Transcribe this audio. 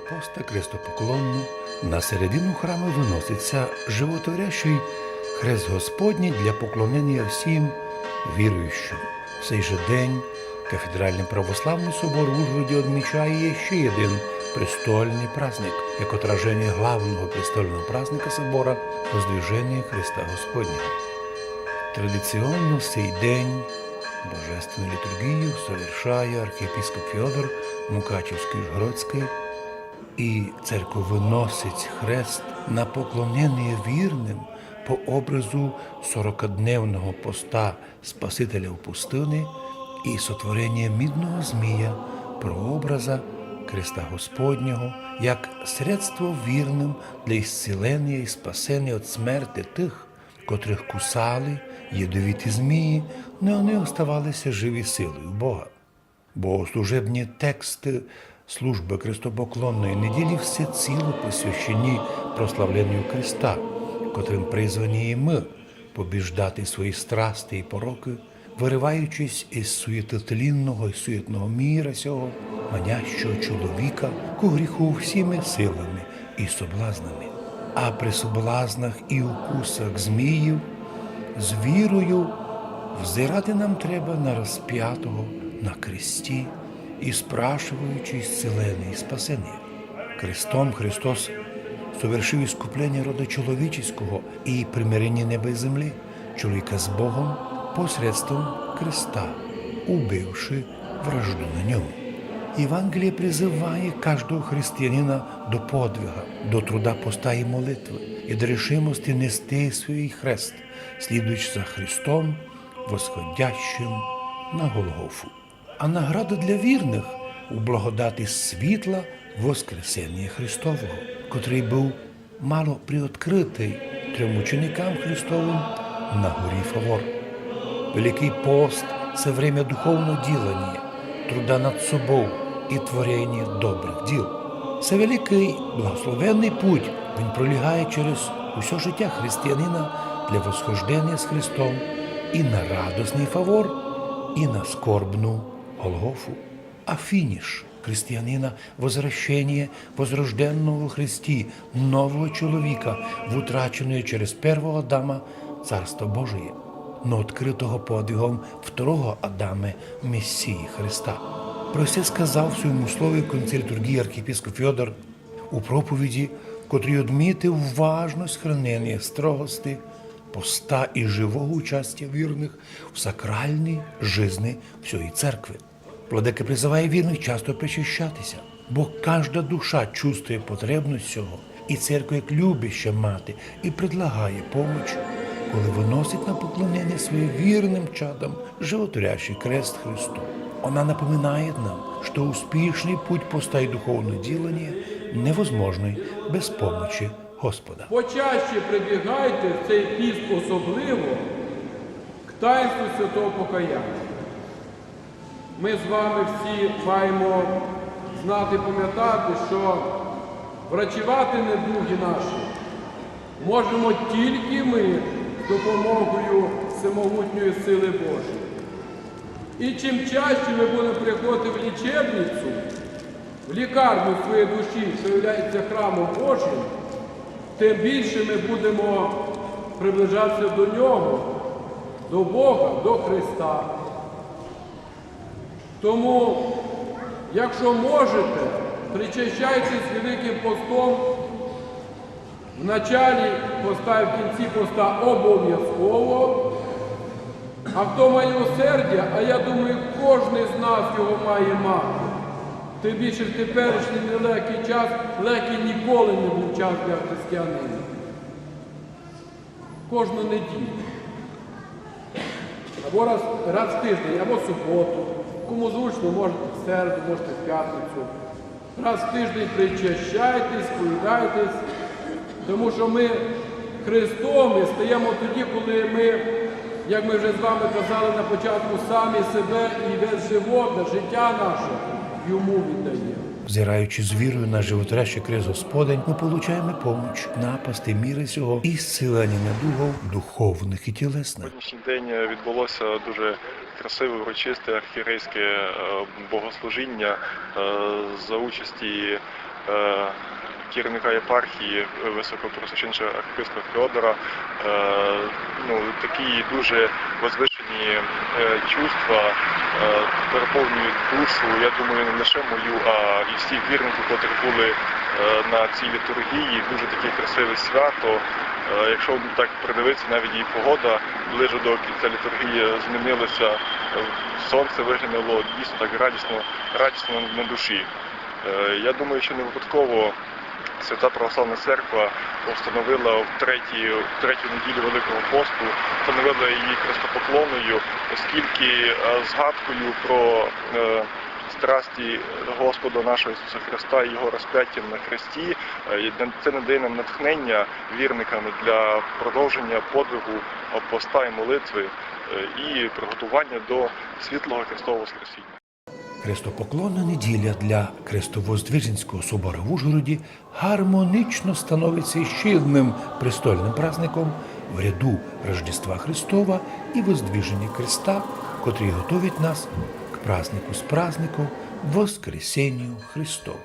поста крестопоклонну на середину храму виноситься животворящий хрест Господній для поклонення всім віруючим. В цей же день кафедральний православний собор в Ужгороді відмічає ще один престольний праздник, як отраження главного престольного праздника собора Воздвиження Христа Господнього. Традиційно в цей день Божественну літургію совершає архієпископ Фьодор Мукачівський Ужгородський і церква хрест на поклонення вірним по образу сорокадневного поста Спасителя в пустині і сотворення мідного змія прообраза Христа Господнього як средство вірним для ісцілення і спасення від смерти тих, котрих кусали ядовіті змії, але вони оставалися живі силою Бога. Бо служебні тексти служби Христопоклонної неділі всеціло посвящені прославленню Христа, котрим призвані і ми побіждати свої страсти і пороки, вириваючись із суєтотлінного і суєтного міра сього, манящого чоловіка ку гріху всіми силами і соблазнами. А при соблазнах і укусах зміїв з вірою взирати нам треба на розп'ятого на кресті і зцілення і спасення. Крестом Христос совершив іскуплення роду чоловічого і примирення неба і землі, чоловіка з Богом посредством креста, убивши вражду на ньому. Євангеліє призиває кожного християнина до подвига, до труда поста і молитви і до решимості нести свій хрест, слідуючи за Христом, восходящим на Голгофу. А награда для вірних у благодаті світла Воскресення Христового, котрий був мало приоткритий трьом ученикам Христовим на горі Фавор. Великий пост це время духовного ділення, труда над собою і творення добрих діл. Це великий благословенний путь. Він пролягає через усе життя християнина для восхождення з Христом і на радосний фавор, і на скорбну Голгофу. А фініш християнина возвращення возрожденного Христі, нового чоловіка, в утраченої через первого Адама Царство Божие, но відкритого подвигом второго Адаме Месії Христа. Про це сказав в своєму слові літургії архіпіскоп Фьодор у проповіді, котрий одмітив важність хранення строгости, поста і живого участя вірних в сакральній жизни всієї церкви. Владика призиває вірних часто причащатися, бо кожна душа чувствує потребність цього, і церква як любяща мати і предлагає поміч, коли виносить на поклонення своїм вірним чадам животворящий крест Христу. Вона напоминає нам, що успішний путь поста й духовного ділення невозможний без помочі Господа. Почаще прибігайте в цей піст особливо к таїнству святого покаяння. Ми з вами всі маємо знати, пам'ятати, що врачувати недуги наші можемо тільки ми з допомогою всемогутньої сили Божої. І чим чаще ми будемо приходити в лічебницю, в лікарню своєї душі, що є храмом Божим, тим більше ми будемо приближатися до Нього, до Бога, до Христа. Тому, якщо можете, причащайтесь Великим постом в началі поста і в кінці поста обов'язково. А хто має усердя, а я думаю, кожен з нас його має мати. Тим більше в теперішній нелегкий час, легкий ніколи не був час для християнина. Кожну неділю. Або раз, раз в тиждень, або в суботу. Кому зручно, можете в середу, можете в п'ятницю. Раз в тиждень причащайтесь, сповідайтесь, тому що ми Христом і стаємо тоді, коли ми, як ми вже з вами казали на початку, самі себе і весь живот, життя наше йому віддає. Взираючи з вірою на животворящий крест Господень, ми получаємо поміч напасти міри цього і зцілення недугов духовних і тілесних. Сьогоднішній день відбулося дуже красиве урочисте архієрейське е, богослужіння е, за участі е, керівника єпархії е, високопросвященчого архіпископа Феодора. Е, ну, такі дуже возвишені е, чувства переповнюють душу. Я думаю, не лише мою, а і всіх вірників, котрі були на цій літургії. Дуже таке красиве свято. Якщо так придивитися, навіть і погода ближе до кінця літургії змінилася. Сонце виглянуло дійсно так радісно, радісно на душі. Я думаю, що не випадково Свята Православна Церква встановила в третій, в третю неділю Великого посту, встановила її хрестопоклоною, оскільки е, згадкою про е, страсті Господа нашого Ісуса Христа і Його розп'яттям на хресті, е, це надає нам натхнення вірникам для продовження подвигу поста і молитви і приготування до світлого Христового Воскресіння. Хрестопоклонна неділя для Хрестовоздвиженського собору в Ужгороді гармонічно становиться ще одним престольним праздником в ряду Рождества Христова і Воздвиження Христа, котрі готують нас к празднику з праздником Воскресенню Христову.